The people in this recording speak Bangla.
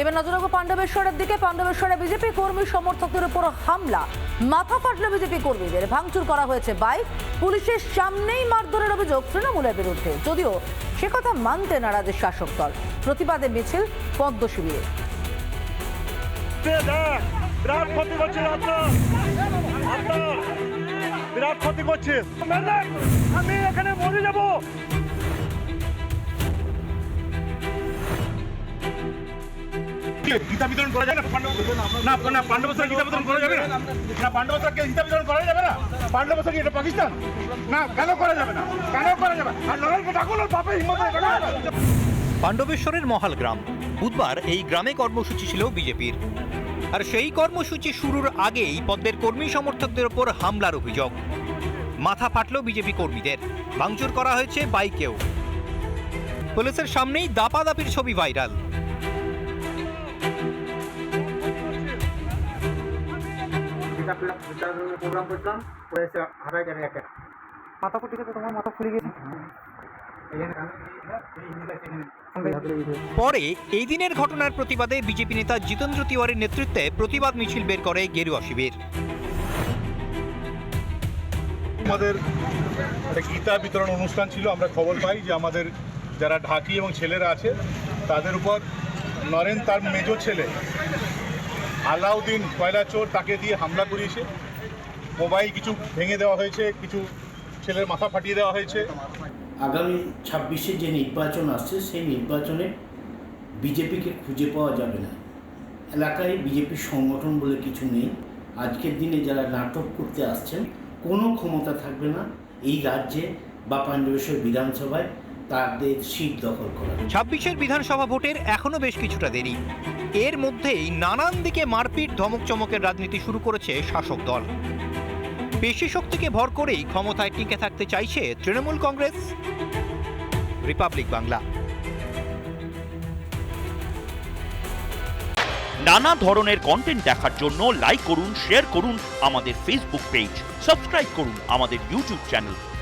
এবার নজর রাখব পাণ্ডবেশ্বরের দিকে। পাণ্ডবেশ্বরে বিজেপি কর্মী সমর্থকদের উপর হামলা। মাথা ফাটলো বিজেপি কর্মীদের। ভাঙচুর করা হয়েছে বাইক। পুলিশের সামনেই মারধরের অভিযোগ তৃণমূলের বিরুদ্ধে। যদিও সে কথা মানতে নারাজ শাসক দল। প্রতিবাদে মিছিল পদ্ম শিবিরে। বিরাট ক্ষতি বিরাট ক্ষতি করছিস আমি এখানে মরে যাব। গীতা বিতরণ করা যায় না? না না পাণ্ডবস্ত্র গীতা বিতরণ করা যাবে না? না গীতা বিতরণ করা যাবে না? পাণ্ডবস্ত্র কি এটা পাকিস্তান? না, কেন করা যাবে না? কেন করা যাবে? আর বাপে হিম্মত? পাণ্ডবেশ্বরের মহাল গ্রাম। বুধবার এই গ্রামে কর্মসূচি ছিল বিজেপির। আর সেই কর্মসূচি শুরুর আগেই পদ্মের কর্মী সমর্থকদের ওপর হামলার অভিযোগ। মাথা ফাটল বিজেপি কর্মীদের। ভাঙচুর করা হয়েছে বাইকেও। পুলিশের সামনেই দাপাদাপির ছবি ভাইরাল। প্রোগ্রাম করতাম করে এসে হাতায় একটা। মাথা ফুটি তোমার মাথা ফুলে গেছে। পরে এই দিনের ঘটনার প্রতিবাদে বিজেপি নেতা জিতেন্দ্র তিওয়ারির নেতৃত্বে প্রতিবাদ মিছিল বের করে গেরুয়া শিবির। আমাদের একটা গীতা বিতরণ অনুষ্ঠান ছিল আমরা খবর পাই যে আমাদের যারা ঢাকি এবং ছেলেরা আছে তাদের উপর নরেন তার মেজো ছেলে আলাউদ্দিন কয়লা চোর তাকে দিয়ে হামলা করিয়েছে। মোবাইল কিছু ভেঙে দেওয়া হয়েছে, কিছু ছেলের মাথা ফাটিয়ে দেওয়া হয়েছে। আগামী ছাব্বিশে যে নির্বাচন আসছে, সেই নির্বাচনে বিজেপিকে খুঁজে পাওয়া যাবে না। এলাকায় বিজেপি সংগঠন বলে কিছু নেই। আজকের দিনে যারা নাটক করতে আসছেন, কোনো ক্ষমতা থাকবে না। এই রাজ্যে বা পাণ্ডবেশ্বর বিধানসভায় তাদের সিট দখল করা। ছাব্বিশের বিধানসভা ভোটের এখনও বেশ কিছুটা দেরি। এর মধ্যেই নানান দিকে মারপিট ধমক চমকের রাজনীতি শুরু করেছে শাসক দল। পেশি শক্তিকে ভর করেই ক্ষমতায় টিকে থাকতে চাইছে তৃণমূল কংগ্রেস রিপাবলিক বাংলা। নানা ধরনের কন্টেন্ট দেখার জন্য লাইক করুন শেয়ার করুন আমাদের ফেসবুক পেজ সাবস্ক্রাইব করুন আমাদের ইউটিউব চ্যানেল